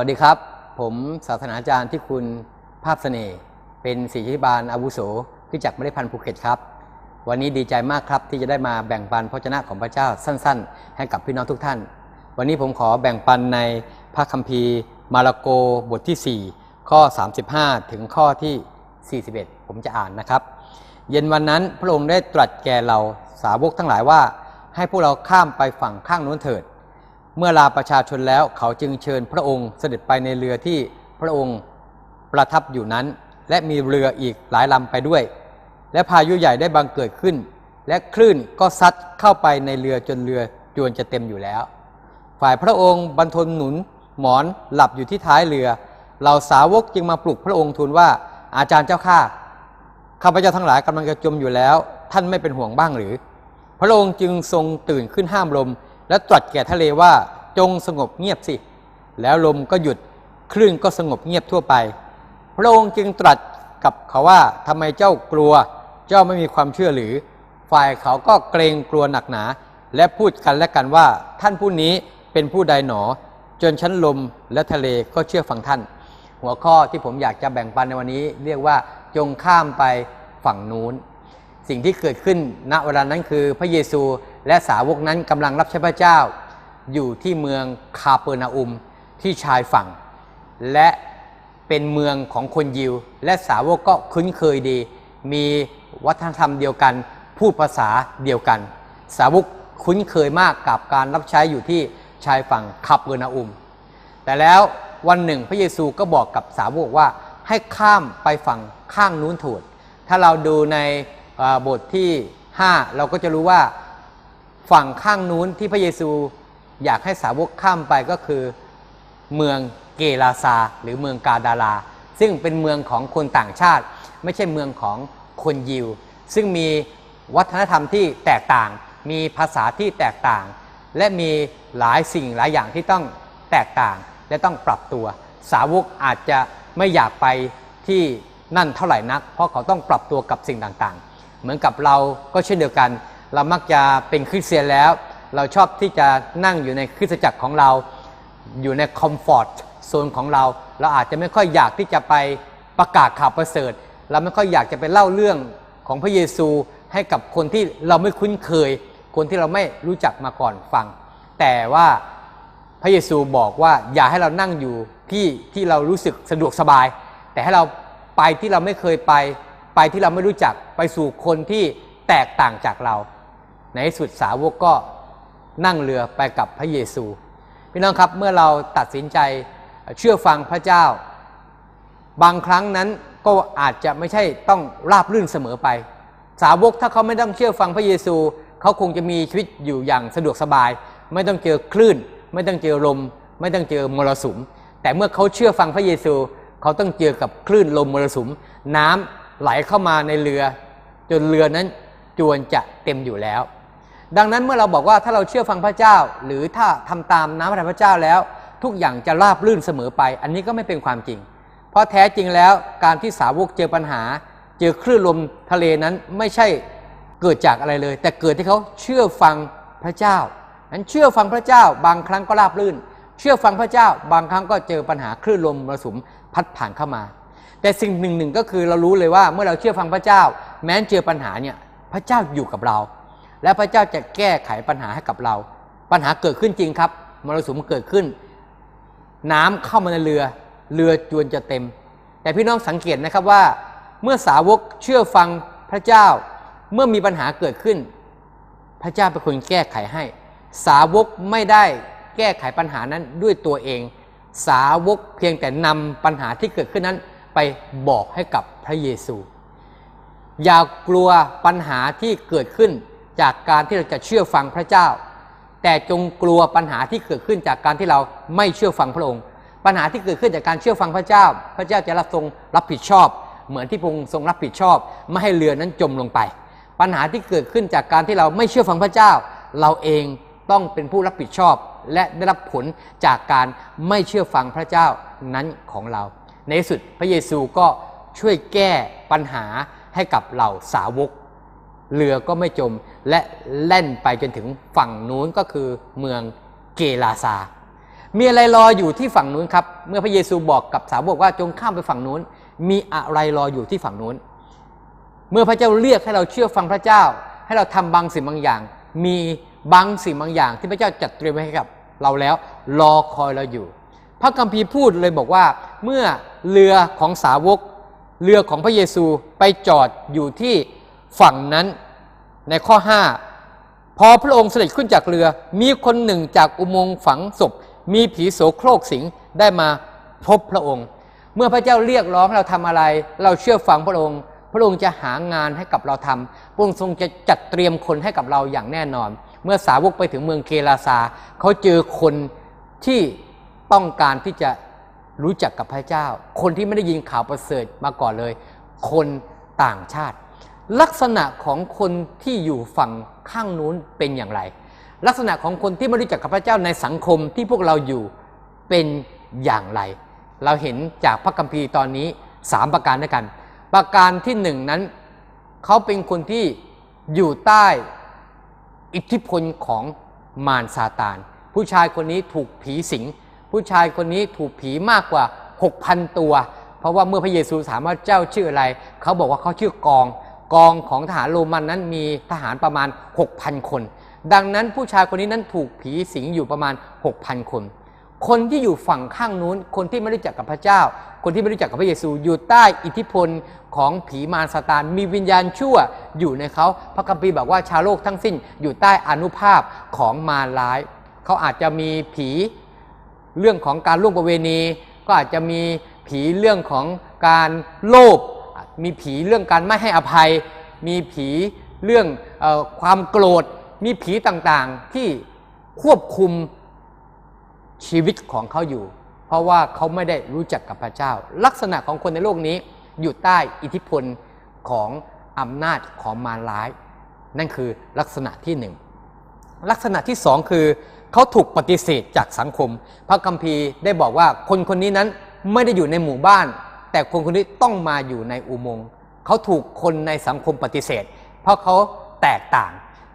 วัสดีครับ ผมศาสนาจารย์ที่คุณภาพเสน่ห์เป็นศิษยิบาลอาวุโสที่จักรไม่ได้พันธุ์ภูเก็ตครับ วันนี้ดีใจมากครับที่จะได้มาแบ่งปันพระชนะของพระเจ้าสั้น ๆ ให้กับพี่น้องทุกท่าน วันนี้ผมขอแบ่งปันในพระคัมภีร์ มาระโกบทที่ 4 ข้อ 35 ถึงข้อที่ 41 ผมจะอ่านนะครับ เย็นวันนั้นพระองค์ได้ตรัสแก่เราสาวกทั้งหลายว่า ให้พวกเราข้ามไปฝั่งข้างโน้นเถิด เมื่อลาประชาชนแล้วเขาจึงเชิญพระองค์เสด็จไปในเรือที่พระองค์ประทับอยู่นั้น และมีเรืออีกหลายลำไปด้วย และพายุใหญ่ได้บังเกิดขึ้น และคลื่นก็ซัดเข้าไปในเรือจนเรือจวนจะเต็มอยู่แล้ว ฝ่ายพระองค์บรรทนหนุนหมอนหลับอยู่ที่ท้ายเรือเหล่าสาวกจึงมาปลุกพระองค์ทูลว่าอาจารย์เจ้าข้าข้าพเจ้าทั้งหลายกำลังจะจมอยู่แล้ว ท่านไม่เป็นห่วงบ้างหรือ พระองค์จึงทรงตื่นขึ้นห้ามลม และตรัสแก่ทะเลว่าจงสงบเงียบสิ แล้วลมก็หยุดคลื่นก็สงบเงียบทั่วไป พระองค์จึงตรัสกับเขาว่าทำไมเจ้ากลัว เจ้าไม่มีความเชื่อหรือ ฝ่ายเขาก็เกรงกลัวหนักหนา และพูดกันและกันว่าท่านผู้นี้เป็นผู้ใดหนอ จนชั้นลมและทะเลก็เชื่อฟังท่าน หัวข้อที่ผมอยากจะแบ่งปันในวันนี้ เรียกว่าจงข้ามไปฝั่งนู้น สิ่งที่เกิดขึ้นณเวลานั้นคือพระเยซูและสาวกนั้นกำลังรับใช้พระเจ้า อยู่ที่เมืองคาเปอร์นาอุมที่ชายฝั่ง และเป็นเมืองของคนยิว และสาวกก็คุ้นเคยดี มีวัฒนธรรมเดียวกัน พูดภาษาเดียวกัน สาวกคุ้นเคยมากกับการรับใช้อยู่ที่ชายฝั่งคาเปอร์นาอุม แต่แล้ววันหนึ่งพระเยซูก็บอกกับสาวกว่าให้ข้ามไปฝั่งข้างนู้นถูดถ้าเราดูใน บทที่ 5 เราก็จะรู้ว่าฝั่งข้างนู้นที่พระเยซูอยากให้สาวกข้ามไปก็คือเมืองเกลาซา หรือเมืองกาดาลาซึ่งเป็นเมืองของคนต่างชาติ ไม่ใช่เมืองของคนยิว ซึ่งมีวัฒนธรรมที่แตกต่าง มีภาษาที่แตกต่าง และมีหลายสิ่งหลายอย่างที่ต้องแตกต่าง และต้องปรับตัว สาวกอาจจะไม่อยากไปที่นั่นเท่าไหร่นัก เพราะเขาต้องปรับตัวกับสิ่งต่างๆ เหมือนกับเราก็เช่นเดียวกัน เรามักจะเป็นคริสเตียนแล้ว เราชอบที่จะนั่งอยู่ในคริสตจักรของเรา อยู่ในคอมฟอร์ตโซนของเรา เราอาจจะไม่ค่อยอยากที่จะไปประกาศข่าวประเสริฐ เราไม่ค่อยอยากจะไปเล่าเรื่องของพระเยซูให้กับคนที่เราไม่คุ้นเคย คนที่เราไม่รู้จักมาก่อนฟัง แต่ว่าพระเยซูบอกว่าอย่าให้เรานั่งอยู่ที่ที่เรารู้สึกสะดวกสบาย แต่ให้เราไปที่เราไม่เคยไป ไปที่เราไม่รู้จักไปสู่คนที่แตกต่างจากเรา ในสุดสาวกก็นั่งเรือไปกับพระเยซู พี่น้องครับเมื่อเราตัดสินใจเชื่อฟังพระเจ้า บางครั้งนั้นก็อาจจะไม่ใช่ต้องราบรื่นเสมอไป สาวกถ้าเขาไม่ต้องเชื่อฟังพระเยซู เขาคงจะมีชีวิตอยู่อย่างสะดวกสบาย ไม่ต้องเจอคลื่น ไม่ต้องเจอลม ไม่ต้องเจอมรสุม แต่เมื่อเขาเชื่อฟังพระเยซู เขาต้องเจอกับคลื่นลมมรสุม น้ำ ไหลเข้ามาในเรือ จนเรือนั้นจวนจะเต็มอยู่แล้ว ดังนั้นเมื่อเราบอกว่าถ้าเราเชื่อฟังพระเจ้า หรือถ้าทำตามน้ำพระทัยพระเจ้าแล้ว ทุกอย่างจะราบรื่นเสมอไป อันนี้ก็ไม่เป็นความจริง เพราะแท้จริงแล้วการที่สาวกเจอปัญหา เจอคลื่นลมทะเลนั้นไม่ใช่เกิดจากอะไรเลย แต่เกิดที่เขาเชื่อฟังพระเจ้านั้นเชื่อฟังพระเจ้า บางครั้งก็ราบรื่น เชื่อฟังพระเจ้า บางครั้งก็เจอปัญหาคลื่นลมมรสุมพัดผ่านเข้ามา แต่สิ่งหนึ่งหนึ่งก็คือเรารู้เลยว่าเมื่อเราเชื่อฟังพระเจ้า แม้นเจอปัญหาเนี่ยพระเจ้าอยู่กับเรา และพระเจ้าจะแก้ไขปัญหาให้กับเรา ปัญหาเกิดขึ้นจริงครับมรสุมเกิดขึ้น น้ำเข้ามาในเรือ เรือจวนจะเต็ม แต่พี่น้องสังเกตนะครับว่า เมื่อสาวกเชื่อฟังพระเจ้า เมื่อมีปัญหาเกิดขึ้น พระเจ้าเป็นคนแก้ไขให้ สาวกไม่ได้แก้ไขปัญหานั้นด้วยตัวเอง สาวกเพียงแต่นำปัญหาที่เกิดขึ้นนั้น ไปบอกให้กับพระเยซู อย่ากลัวปัญหาที่เกิดขึ้นจากการที่เราจะเชื่อฟังพระเจ้า แต่จงกลัวปัญหาที่เกิดขึ้นจากการที่เราไม่เชื่อฟังพระองค์ ปัญหาที่เกิดขึ้นจากการเชื่อฟังพระเจ้า พระเจ้าจะรับทรงรับผิดชอบ เหมือนที่พระองค์ทรงรับผิดชอบ ไม่ให้เรือนั้นจมลงไป ปัญหาที่เกิดขึ้นจากการที่เราไม่เชื่อฟังพระเจ้า เราเองต้องเป็นผู้รับผิดชอบและได้รับผลจากการไม่เชื่อฟังพระเจ้านั้นของเรา ในสุดพระเยซูก็ช่วยแก้ปัญหาให้กับเหล่าสาวก เรือก็ไม่จมและแล่นไปจนถึงฝั่งนู้นก็คือเมืองเกลาซา มีอะไรรออยู่ที่ฝั่งนู้นครับ เมื่อพระเยซูบอกกับสาวกว่าจงข้ามไปฝั่งนู้น มีอะไรรออยู่ที่ฝั่งนู้น เมื่อพระเจ้าเรียกให้เราเชื่อฟังพระเจ้า ให้เราทำบางสิ่งบางอย่าง มีบางสิ่งบางอย่างที่พระเจ้าจัดเตรียมไว้ให้กับเราแล้วรอคอยเราอยู่ พระคัมภีร์พูดเลยบอกว่า เมื่อเรือของสาวก เรือของพระเยซูไปจอดอยู่ที่ฝั่งนั้นในข้อ 5 พอพระองค์เสด็จขึ้นจากเรือ มีคนหนึ่งจากอุโมงค์ฝังศพ มีผีโสโครกสิงได้มาพบพระองค์ เมื่อพระเจ้าเรียกร้องเราทำอะไร เราเชื่อฟังพระองค์ พระองค์จะหางานให้กับเราทำพระองค์ทรงจะจัดเตรียมคนให้กับเราอย่างแน่นอน เมื่อสาวกไปถึงเมืองเคลาซาเขาเจอคนที่ ต้องการที่จะรู้จักกับพระเจ้า คนที่ไม่ได้ยินข่าวประเสริฐมาก่อนเลย คนต่างชาติ ลักษณะของคนที่อยู่ฝั่งข้างนู้นเป็นอย่างไร ลักษณะของคนที่ไม่รู้จักกับพระเจ้าในสังคมที่พวกเราอยู่เป็นอย่างไร เราเห็นจากพระคัมภีร์ตอนนี้สามประการด้วยกัน ประการที่หนึ่งนั้นเขาเป็นคนที่อยู่ใต้อิทธิพลของมารซาตาน ผู้ชายคนนี้ถูกผีสิง ผู้ชายคนนี้ถูกผีมากกว่า 6,000 ตัว เพราะว่าเมื่อพระเยซูถามว่าเจ้าชื่ออะไร เขาบอกว่าเขาชื่อกอง กองของทหารโรมันนั้นมีทหารประมาณ 6,000 คน ดังนั้นผู้ชายคนนี้นั้นถูกผีสิงอยู่ประมาณ 6,000 คน คนที่อยู่ฝั่งข้างนู้น คนที่ไม่รู้จักกับพระเจ้า คนที่ไม่รู้จักกับพระเยซูอยู่ใต้อิทธิพลของผีมารซาตานมีวิญญาณชั่วอยู่ในเขาพระคัมภีร์บอกว่าชาวโลกทั้งสิ้นอยู่ใต้อนุภาพของมารร้าย เขาอาจจะมีผี เรื่องของการล่วงประเวณี ก็อาจจะมีผีเรื่องของการโลภมีผีเรื่องการไม่ให้อภัย มีผีเรื่องออความโกรธ มีผีต่างๆที่ควบคุมชีวิตของเขาอยู่ เพราะว่าเขาไม่ได้รู้จักกับพระเจ้า ลักษณะของคนในโลกนี้อยู่ใต้อิทธิพลของอำนาจของมารร้าย นั่นคือลักษณะที่หนึ่งลักษณะที่สองคือ เขาถูกปฏิเสธจากสังคม พระคัมภีร์ได้บอกว่าคนคนนี้นั้นไม่ได้อยู่ในหมู่บ้าน แต่คนคนนี้ต้องมาอยู่ในอุโมงค์เขาถูกคนในสังคมปฏิเสธ เพราะเขาแตกต่าง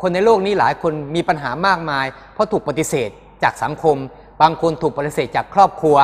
คนในโลกนี้หลายคนมีปัญหามากมาย เพราะถูกปฏิเสธจากสังคม บางคนถูกปฏิเสธจากครอบครัว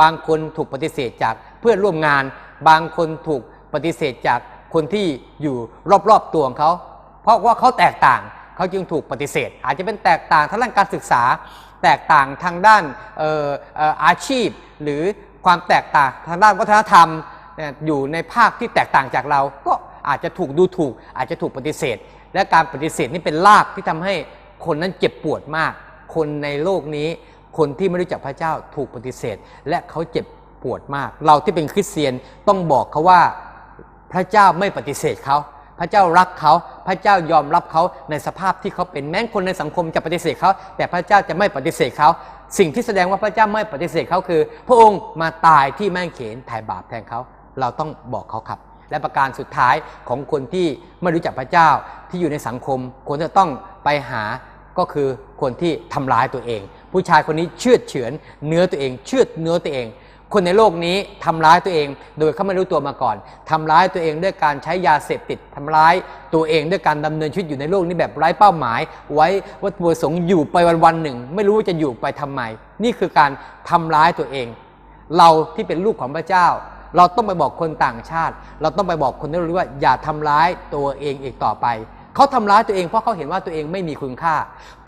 บางคนถูกปฏิเสธจากเพื่อนร่วมงาน บางคนถูกปฏิเสธจากคนที่อยู่รอบๆตัวของเขา เพราะว่าเขาแตกต่าง เขาจึงถูกปฏิเสธ อาจจะเป็นแตกต่างทางด้านการศึกษา แตกต่างทางด้านอาชีพ หรือความแตกต่างทางด้านวัฒนธรรมอยู่ในภาคที่แตกต่างจากเรา ก็อาจจะถูกดูถูก อาจจะถูกปฏิเสธ และการปฏิเสธนี่เป็นรากที่ทำให้คนนั้นเจ็บปวดมาก คนในโลกนี้ คนที่ไม่รู้จักพระเจ้าถูกปฏิเสธ และเขาเจ็บปวดมาก เราที่เป็นคริสเตียนต้องบอกเขาว่าพระเจ้าไม่ปฏิเสธเขา พระเจ้ารักเขา พระเจ้ายอมรับเขาในสภาพที่เขาเป็นแม้คนในสังคมจะปฏิเสธเขา แต่พระเจ้าจะไม่ปฏิเสธเขา สิ่งที่แสดงว่าพระเจ้าไม่ปฏิเสธเขาคือ พระองค์มาตายที่แม่งเขนถ่บาปแทนเขา เราต้องบอกเขาครับ และประการสุดท้ายของคนที่ไม่รู้จักพระเจ้าที่อยู่ในสังคมควรจะต้องไปหาก็คือคนที่ทำร้ายตัวเอง ผู้ชายคนนี้เชื่อเฉือนเนื้อตัวเอง เชื่อเนื้อตัวเอง คนในโลกนี้ทำร้ายตัวเอง โดยเขาไม่รู้ตัวมาก่อนทำร้ายตัวเองด้วยการใช้ยาเสพติดทำร้ายตัวเองด้วยการดำเนินชีวิตอยู่ในโลกนี้แบบไร้เป้าหมาย ไว้วัตถุประสงค์อยู่ไปวันๆหนึ่ง ไม่รู้ว่าจะอยู่ไปทำไม นี่คือการทำร้ายตัวเอง เราที่เป็นลูกของพระเจ้า เราต้องไปบอกคนต่างชาติ เราต้องไปบอกคนที่รู้ว่าอย่าทำร้ายตัวเองอีกต่อไปเขาทำร้ายตัวเองเพราะเขาเห็นว่าตัวเองไม่มีคุณค่า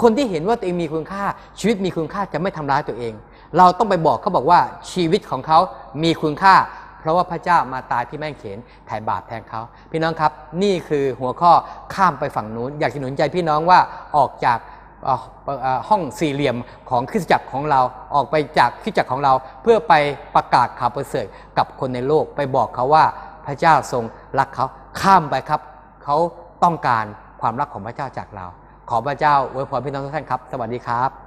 คนที่เห็นว่าตัวเองมีคุณค่า ชีวิตมีคุณค่าจะไม่ทำร้ายตัวเอง เราต้องไปบอกเขาบอกว่าชีวิตของเขามีคุณค่า เพราะว่าพระเจ้ามาตายที่แม่งเขนไถ่บาปแทนเขา พี่น้องครับ นี่คือหัวข้อข้ามไปฝั่งนู้น อยากจะหนุนใจพี่น้องว่าออกจากห้องสี่เหลี่ยมของคริสตจักรของเราออกไปจากคริสตจักรของเรา เพื่อไปประกาศข่าวประเสริฐกับคนในโลกไปบอกเขาว่าพระเจ้าทรงรักเขาข้ามไปครับ เขาต้องการความรักของพระเจ้าจากเรา ขอพระเจ้าอวยพรพี่น้องทุกท่านครับ สวัสดีครับ